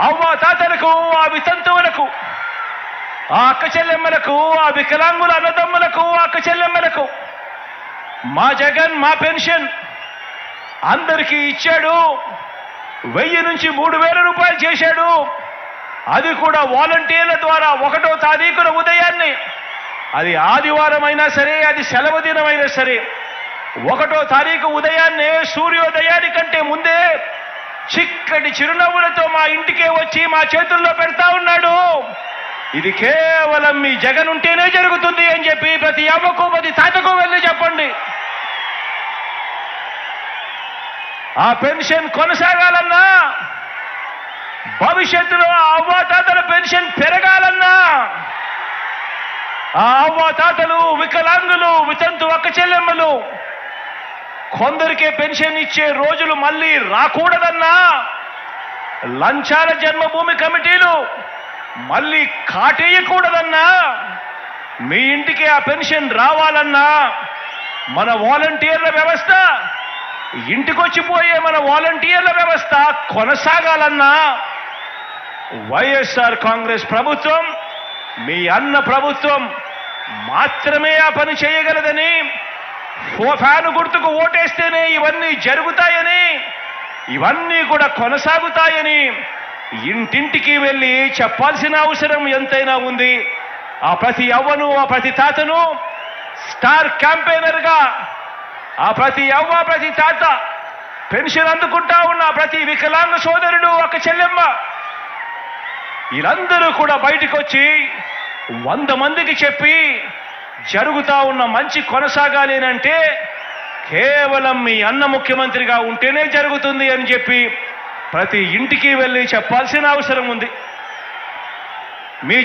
అవ్వ తాతలకు ఆ వితంతువులకు ఆ అక్క చెల్లెమ్మలకు ఆ వికలాంగుల అన్నదమ్ములకు ఆ అక్క చెల్లెమ్మలకు మా జగన్ మా పెన్షన్ అందరికీ ఇచ్చాడు. వెయ్యి నుంచి మూడు వేల రూపాయలు చేశాడు. అది కూడా వాలంటీర్ల ద్వారా ఒకటో తారీఖున ఉదయాన్నే. అది ఆదివారం అయినా సరే అది సెలవు దినమైనా సరే ఒకటో తారీఖు ఉదయాన్నే సూర్యోదయానికంటే ముందే చిక్కటి చిరునవ్వులతో మా ఇంటికే వచ్చి మా చేతుల్లో పెడతా ఉన్నాడు. ఇది కేవలం మీ జగన్ ఉంటేనే జరుగుతుంది అని చెప్పి ప్రతి అవ్వకు ప్రతి తాతకు వెళ్ళి చెప్పండి. ఆ పెన్షన్ కొనసాగాలన్నా భవిష్యత్తులో ఆ అవ్వాతాతల పెన్షన్ పెరగాలన్నా ఆ అవ్వాతాతలు వికలాంగులు వితంతు ఒక్క చెల్లెమ్మలు కొందరికే పెన్షన్ ఇచ్చే రోజులు మళ్ళీ రాకూడదన్నా. లంచాల జన్మభూమి కమిటీలు మళ్ళీ కాటేయకూడదన్నా. మీ ఇంటికి ఆ పెన్షన్ రావాలన్నా. మన వాలంటీర్ల వ్యవస్థ ఇంటికొచ్చిపోయే మన వాలంటీర్ల వ్యవస్థ కొనసాగాలన్నా. వైఎస్ఆర్ కాంగ్రెస్ ప్రభుత్వం మీ అన్న ప్రభుత్వం మాత్రమే ఆ పని చేయగలదని ఓ ఫ్యాను గుర్తుకు ఓటేస్తేనే ఇవన్నీ జరుగుతాయని ఇవన్నీ కూడా కొనసాగుతాయని ఇంటింటికి వెళ్ళి చెప్పాల్సిన అవసరం ఎంతైనా ఉంది. ఆ ప్రతి అవ్వను ఆ ప్రతి తాతను స్టార్ క్యాంపెయినర్గా ఆ ప్రతి అవ్వ ప్రతి తాత పెన్షన్ అందుకుంటా ఉన్న ప్రతి వికలాంగ సోదరుడు ఒక చెల్లెమ్మ. వీళ్ళందరూ కూడా బయటకు వచ్చి వంద మందికి చెప్పి జరుగుతా ఉన్న మంచి కొనసాగాలి అంటే కేవలం మీ అన్న ముఖ్యమంత్రిగా ఉంటేనే జరుగుతుంది అని చెప్పి ప్రతి ఇంటికి వెళ్ళి చెప్పాల్సిన అవసరం ఉంది. మీ